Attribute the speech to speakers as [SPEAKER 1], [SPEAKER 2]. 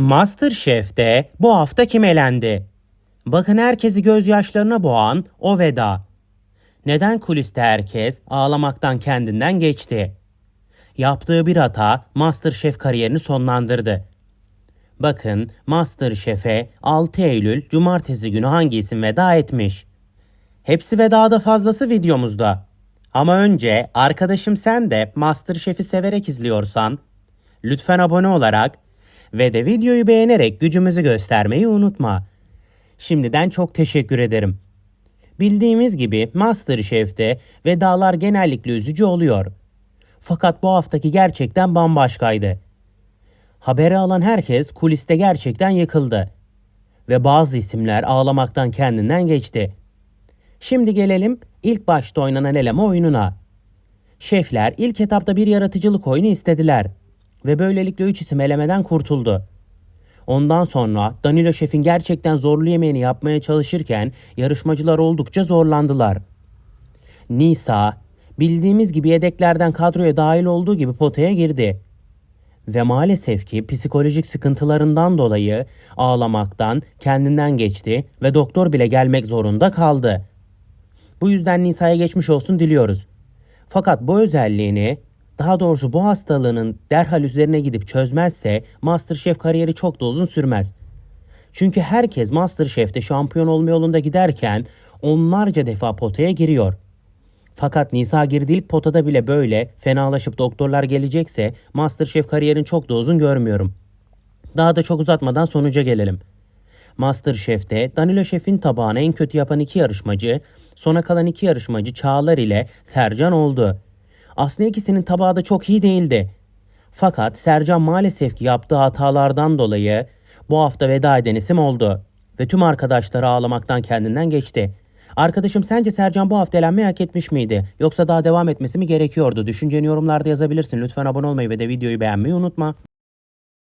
[SPEAKER 1] Masterchef'te bu hafta kim elendi? Bakın herkesi gözyaşlarına boğan o veda. Neden kuliste herkes ağlamaktan kendinden geçti? Yaptığı bir hata Masterchef kariyerini sonlandırdı. Bakın Masterchef'e 6 Eylül Cumartesi günü hangi isim veda etmiş? Hepsi ve daha da fazlası videomuzda. Ama önce arkadaşım sen de Masterchef'i severek izliyorsan lütfen abone olarak ve de videoyu beğenerek gücümüzü göstermeyi unutma. Şimdiden çok teşekkür ederim. Bildiğimiz gibi Masterchef'te vedalar genellikle üzücü oluyor. Fakat bu haftaki gerçekten bambaşkaydı. Haberi alan herkes kuliste gerçekten yıkıldı. Ve bazı isimler ağlamaktan kendinden geçti. Şimdi gelelim ilk başta oynanan eleme oyununa. Şefler ilk etapta bir yaratıcılık oyunu istediler ve böylelikle 3 isim elemeden kurtuldu. Ondan sonra Danilo Şef'in gerçekten zorlu yemeğini yapmaya çalışırken yarışmacılar oldukça zorlandılar. Nisa bildiğimiz gibi yedeklerden kadroya dahil olduğu gibi potaya girdi. Ve maalesef ki psikolojik sıkıntılarından dolayı ağlamaktan kendinden geçti ve doktor bile gelmek zorunda kaldı. Bu yüzden Nisa'ya geçmiş olsun diliyoruz. Fakat bu özelliğini, daha doğrusu bu hastalığının derhal üzerine gidip çözmezse Masterchef kariyeri çok da uzun sürmez. Çünkü herkes Masterchef'te şampiyon olma yolunda giderken onlarca defa potaya giriyor. Fakat Nisa girdiği ilk potada bile böyle fenalaşıp doktorlar gelecekse Masterchef kariyerini çok da uzun görmüyorum. Daha da çok uzatmadan sonuca gelelim. Masterchef'te Danilo Şef'in tabağını en kötü yapan iki yarışmacı, sona kalan iki yarışmacı Çağlar ile Sercan oldu. Aslında ikisinin tabağı da çok iyi değildi. Fakat Sercan maalesef ki yaptığı hatalardan dolayı bu hafta veda eden isim oldu. Ve tüm arkadaşları ağlamaktan kendinden geçti. Arkadaşım sence Sercan bu hafta elenmeyi hak etmiş miydi? Yoksa daha devam etmesi mi gerekiyordu? Düşünceni yorumlarda yazabilirsin. Lütfen abone olmayı ve de videoyu beğenmeyi unutma.